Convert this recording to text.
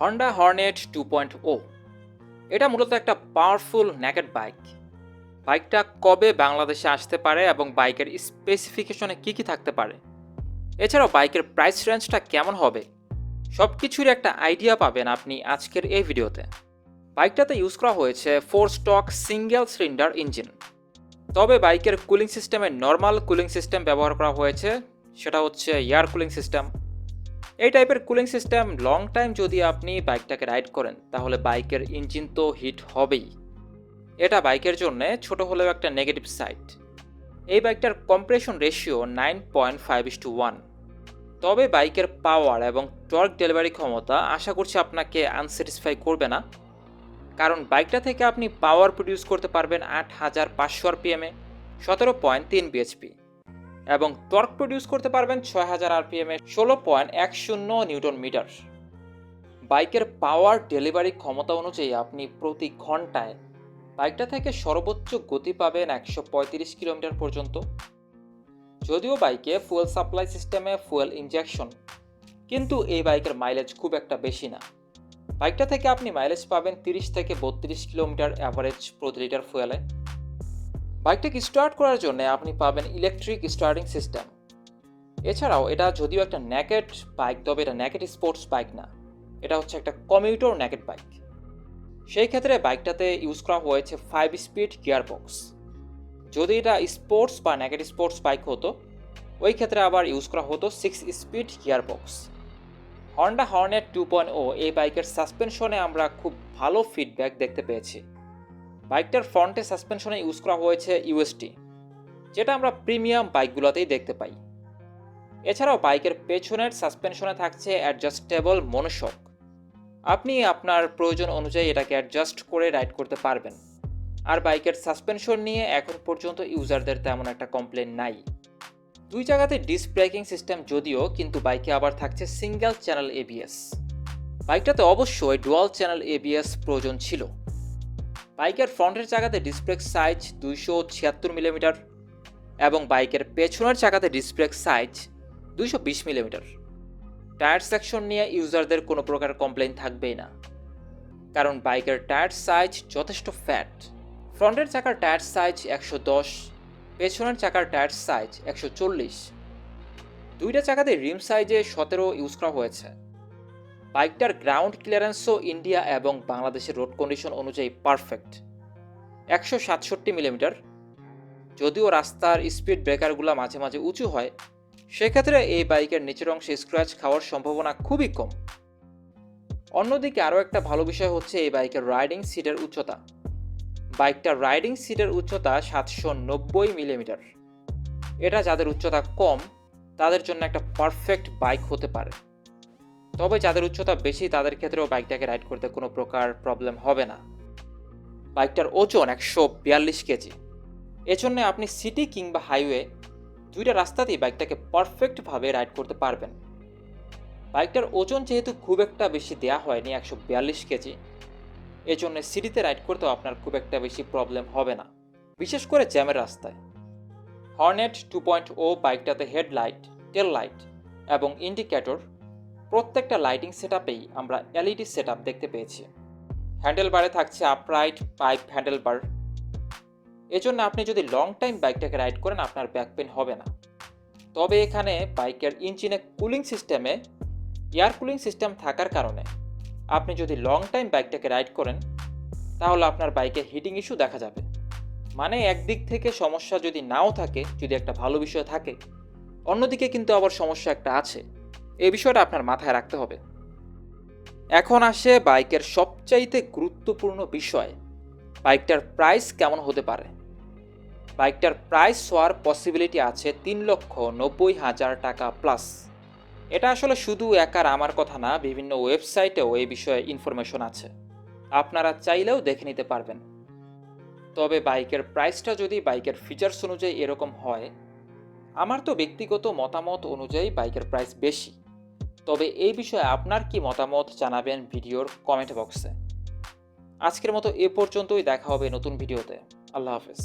Honda Hornet two point O এটা মূলত একটা পাওয়ারফুল ন্যাকেট বাইক বাইকটা কবে বাংলাদেশে আসতে পারে এবং বাইকের স্পেসিফিকেশনে কী কী থাকতে পারে? এছাড়াও বাইকের প্রাইস রেঞ্জটা কেমন হবে? সব কিছুর একটা আইডিয়া পাবেন আপনি আজকের এই ভিডিওতে। বাইকটাতে ইউজ করা হয়েছে four stroke single cylinder engine তবে বাইকের কুলিং সিস্টেমে নর্মাল কুলিং সিস্টেম ব্যবহার করা হয়েছে। সেটা হচ্ছে এয়ার কুলিং সিস্টেম এই টাইপের কুলিং সিস্টেম লং টাইম যদি আপনি বাইকটাকে রাইড করেন, তাহলে বাইকের ইঞ্জিন তো হিট হবেই। এটা বাইকের জন্য ছোট হলেও একটা নেগেটিভ সাইড এই বাইকটার compression ratio nine point five is to one তবে বাইকের পাওয়ার এবং টর্ক ডেলিভারি ক্ষমতা আশা করছি আপনাকে আনস্যাটিসফাই করবে না। কারণ বাইকটা থেকে আপনি পাওয়ার প্রডিউস করতে পারবেন আট হাজার পাঁচশো আর আরপিএমে সতেরো পয়েন্ট তিন বিএচপি এবং টর্ক প্রডিউস করতে পারবেন ছয় হাজার আরপিএমে ষোলো পয়েন্ট এক শূন্য নিউটন মিটার। বাইকের পাওয়ার ডেলিভারি ক্ষমতা অনুযায়ী আপনি প্রতি ঘন্টায় বাইকটা থেকে সর্বোচ্চ গতি পাবেন একশো পঁয়ত্রিশ কিলোমিটার পর্যন্ত। যদিও বাইকে ফুয়েল সাপ্লাই সিস্টেমে ফুয়েল ইঞ্জেকশন কিন্তু এই বাইকের মাইলেজ খুব একটা বেশি না। বাইকটা থেকে আপনি মাইলেজ পাবেন তিরিশ থেকে বত্রিশ কিলোমিটার অ্যাভারেজ প্রতি লিটার ফুয়েলে বাইকটাকে স্টার্ট করার জন্য আপনি পাবেন ইলেকট্রিক স্টার্টিং সিস্টেম এছাড়াও এটা যদিও একটা ন্যাকেট বাইক তবে এটা ন্যাকেট স্পোর্টস বাইক না। এটা হচ্ছে একটা কমিউটর ন্যাকেট বাইক সেই ক্ষেত্রে বাইকটাতে ইউজ করা হয়েছে ফাইভ স্পিড গিয়ার বক্স যদি এটা স্পোর্টস বা ন্যাকেট স্পোর্টস বাইক হতো, ওই ক্ষেত্রে আবার ইউজ করা হতো six speed gear box Honda Hornet two point oh এই বাইকের সাসপেনশনে আমরা খুব ভালো ফিডব্যাক দেখতে পেয়েছি। বাইকটার ফ্রন্টে সাসপেনশনে ইউজ করা হয়েছে ইউএসটি, যেটা আমরা প্রিমিয়াম বাইকগুলোতেই দেখতে পাই। এছাড়াও বাইকের পেছনের সাসপেনশনে থাকছে অ্যাডজাস্টেবল মনোশক। আপনি আপনার প্রয়োজন অনুযায়ী এটাকে অ্যাডজাস্ট করে রাইড করতে পারবেন। আর বাইকের সাসপেনশন নিয়ে এখন পর্যন্ত ইউজারদের তেমন একটা কমপ্লেন নাই। দুই জায়গাতে ডিস্ক ব্রেকিং সিস্টেম যদিও, কিন্তু বাইকে আবার থাকছে সিঙ্গেল চ্যানেল এবিএস বাইকটাতে অবশ্যই ডুয়াল চ্যানেল এবিএস প্রয়োজন ছিল। বাইকের ফ্রন্টের চাকাতে ডিসপ্লেক সাইজ দুইশো ছিয়াত্তর মিলিমিটার এবং বাইকের পেছনের চাকাতে ডিসপ্লেক সাইজ দুইশো বিশ মিলিমিটার। টায়ার সেকশন নিয়ে ইউজারদের কোনো প্রকার কমপ্লেন থাকবেই না। কারণ বাইকের টায়ার সাইজ যথেষ্ট ফ্যাট। ফ্রন্টের চাকার টায়ার সাইজ একশো দশ, পেছনের চাকার টায়ার সাইজ একশো চল্লিশ। দুইটা চাকাতে রিম সাইজে সতেরো ইউজ করা হয়েছে। বাইকটার গ্রাউন্ড ক্লিয়ারেন্সও ইন্ডিয়া এবং বাংলাদেশের রোড কন্ডিশন অনুযায়ী পারফেক্ট একশো সাতষট্টি মিলিমিটার যদিও রাস্তার স্পিড ব্রেকারগুলো মাঝে মাঝে উঁচু হয়, সেক্ষেত্রে এই বাইকের নিচের অংশে স্ক্র্যাচ খাওয়ার সম্ভাবনা খুবই কম। অন্যদিকে আরও একটা ভালো বিষয় হচ্ছে এই বাইকের রাইডিং সিটের উচ্চতা। বাইকটার রাইডিং সিটের উচ্চতা সাতশো নব্বই মিলিমিটার এটা যাদের উচ্চতা কম, তাদের জন্য একটা পারফেক্ট বাইক হতে পারে। তবে যাদের উচ্চতা বেশি, তাদের ক্ষেত্রেও বাইকটাকে রাইড করতে কোনো প্রকার প্রবলেম হবে না। বাইকটার ওজন একশো বিয়াল্লিশ কেজি। এজন্য আপনি সিটি কিংবা হাইওয়ে দুইটা রাস্তাতেই বাইকটাকে পারফেক্টভাবে রাইড করতে পারবেন। বাইকটার ওজন যেহেতু খুব একটা বেশি দেয়া হয়নি, একশো বিয়াল্লিশ কেজি, এজন্য সিটিতে রাইড করতেও আপনার খুব একটা বেশি প্রবলেম হবে না। বিশেষ করে জ্যামের রাস্তায়। হর্নেট টু পয়েন্ট ও বাইকটাতে হেডলাইট টেল লাইট এবং ইন্ডিকেটর প্রত্যেকটা লাইটিং সেট আমরা এলইডি সেট দেখতে পেয়েছি। হ্যান্ডেল বারে থাকছে আপরাইট পাইপ হ্যান্ডেল বার এজন্য আপনি যদি লং টাইম বাইকটাকে রাইড করেন, আপনার ব্যাক পেন হবে না। তবে এখানে বাইকের ইঞ্জিনে কুলিং সিস্টেমে এয়ার কুলিং সিস্টেম থাকার কারণে আপনি যদি লং টাইম বাইকটাকে রাইড করেন, তাহলে আপনার বাইকে হিটিং ইস্যু দেখা যাবে। মানে একদিক থেকে সমস্যা যদি নাও থাকে, যদি একটা ভালো বিষয় থাকে, অন্যদিকে কিন্তু আবার সমস্যা একটা আছে। এই বিষয়টা আপনার মাথায় রাখতে হবে। এখন আসে বাইকের সবচাইতে গুরুত্বপূর্ণ বিষয়, বাইকটার প্রাইস কেমন হতে পারে? বাইকটার প্রাইস হওয়ার পসিবিলিটি আছে তিন লক্ষ নব্বই হাজার টাকা প্লাস এটা আসলে শুধু একার আমার কথা না, বিভিন্ন ওয়েবসাইটেও এই বিষয়ে ইনফরমেশন আছে। আপনারা চাইলেও দেখে নিতে পারবেন। তবে বাইকের প্রাইসটা যদি বাইকের ফিচার্স অনুযায়ী এরকম হয়, আমার তো ব্যক্তিগত মতামত অনুযায়ী বাইকের প্রাইস বেশি। তবে এই বিষয়ে আপনার কি মতামত জানাবেন ভিডিওর কমেন্ট বক্সে আজকের মতো এ পর্যন্তই, দেখা হবে নতুন ভিডিওতে। আল্লাহ হাফেজ।